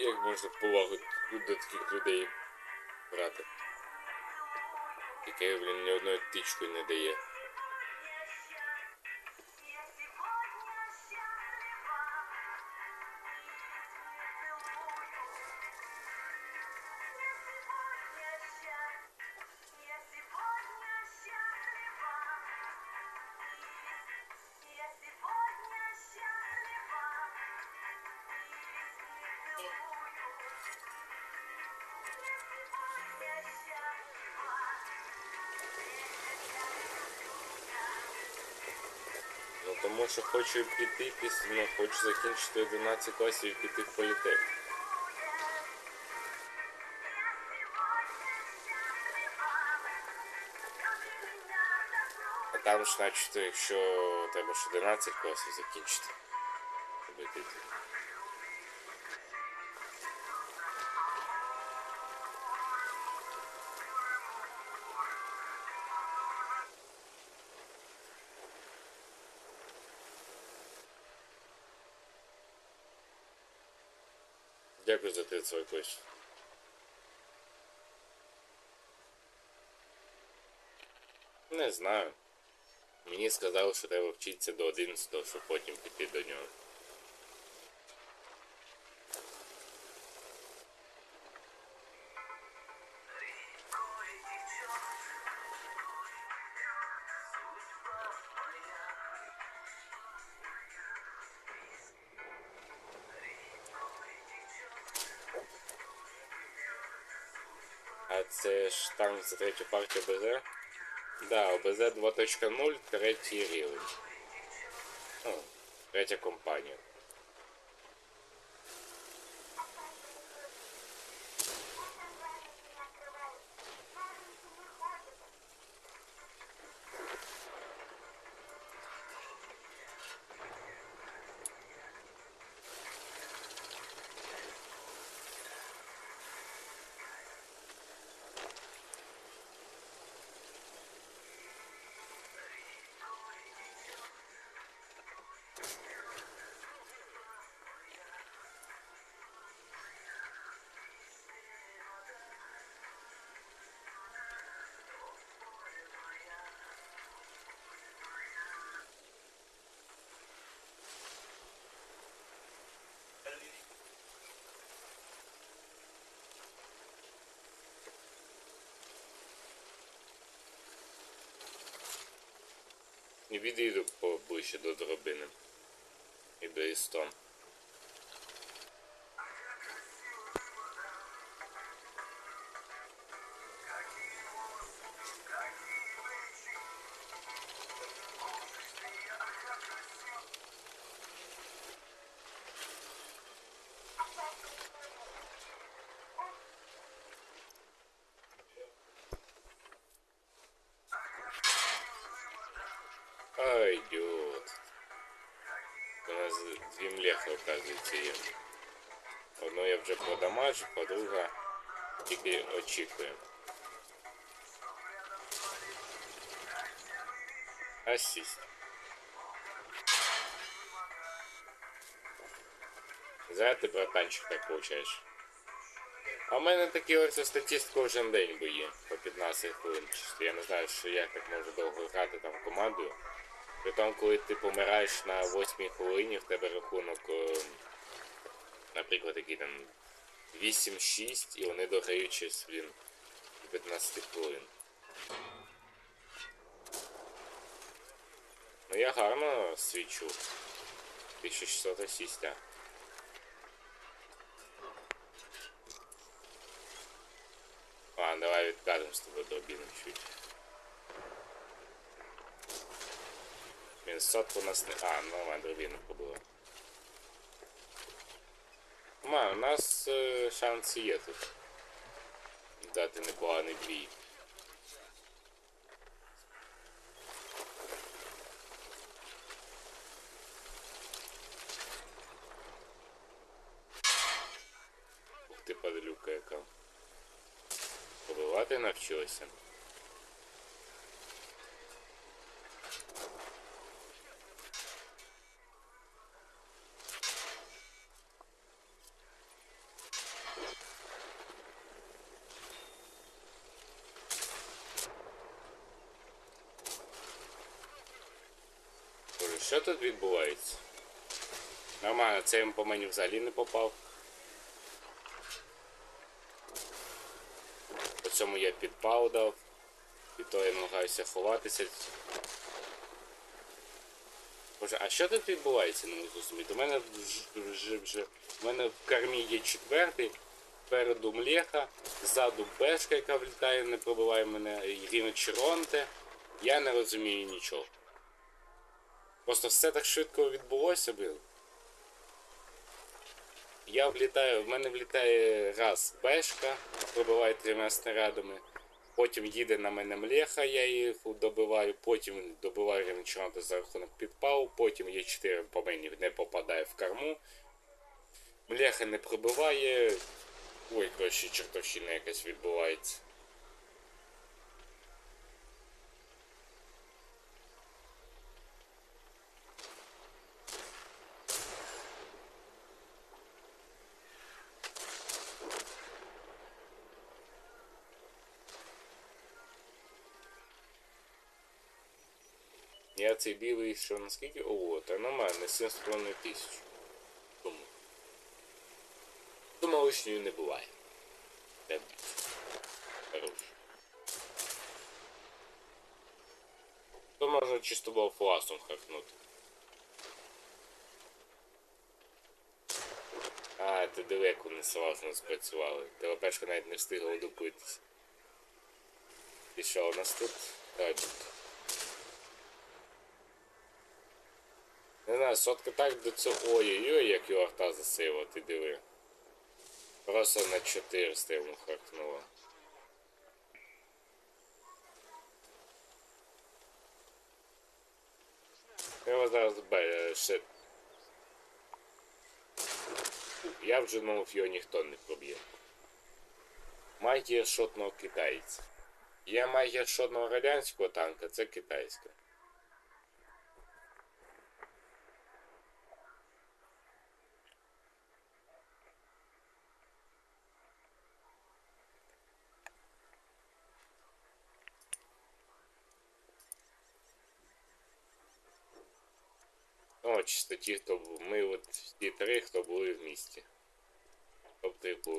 Як можна повагу до таких людей брати? Яке, блін, ні одної тичкою не дає. Тому що хочу піти після, ну, хочу закінчити 11 класів і піти в політех. А там ж значить, якщо треба ж 11 класів закінчити. щоб йти. Дякую за те, свій кость. Не знаю. Мені сказали, що треба вчитися до 11, щоб потім піти до нього. Це там за третю партію ОБЗ? Да, ОБЗ 2.0, третій рівень. Ну, третя компанія. І відійду поближче до драбини. І до істон. Ай, идиот. У нас дві млехи, оказується, є. Одну я вже продамажу, подруга тільки очікує. Асіст. Зараз ти, братанчик, так получаєш. А в мене такі ось статист кожен день б'є по 15 хвилин. Я не знаю, що я так можу довго грати там командою. Притом, коли ти помираєш на 8 хвилині, в тебе рахунок, е, наприклад, який там 8-6, і вони дограють через, блін, 15 хвилин. Ну я гарно свічу. 1600 асістя. Ладно, давай відкажемо з тобою дробіну чуть. Сотку нас не... А, ну ладно, дробіну побило. Ма, у нас е, шанси є тут. Дати непоганий бій. Ух ти, падлюка яка. Побивати навчилася. Що тут відбувається? Нормально, це по мені взагалі не попав. По цьому я підпал дав. І то я намагаюся ховатися. Боже, а що тут відбувається, не можу зрозуміти? У мене вже, вже, в мене в кармі є четвертий, переду млеха, ззаду бешка, яка влітає, не пробиває мене, і ріночеронте. Я не розумію нічого. Просто все так швидко відбулося, блин. Я влітаю, в мене влітає раз бешка, пробиває трьома снарядами. Потім їде на мене млеха, я їх добиваю, потім добиваю рівночанта за рахунок підпалу, потім є 4 по мені не попадає в корму. Млеха не пробиває. Ой, коротше, чертовщина якась відбувається. Я цей білий що наскільки? Ого, та нормально, 7,5 тисяч. Думаю. Думаю, лишньою не буває. Де Хорош. То можна чисто було фласом хакнути. А, ти диви, як вони слажно спрацювали. ТВПшка навіть не встигла удупитися. І у нас тут? Таджик. Не знаю, сотка так до цього. Ой-ой-ой, як його арта засила, ти диви. Просто на 400 йому харкнуло. Його зараз бе, ще. Я вже думав, його ніхто не проб'є. Магія шотного китайця. Є магія шотного радянського танка, це китайська. Чисто ті, хто ми от ті три, хто були в місті. Тобто було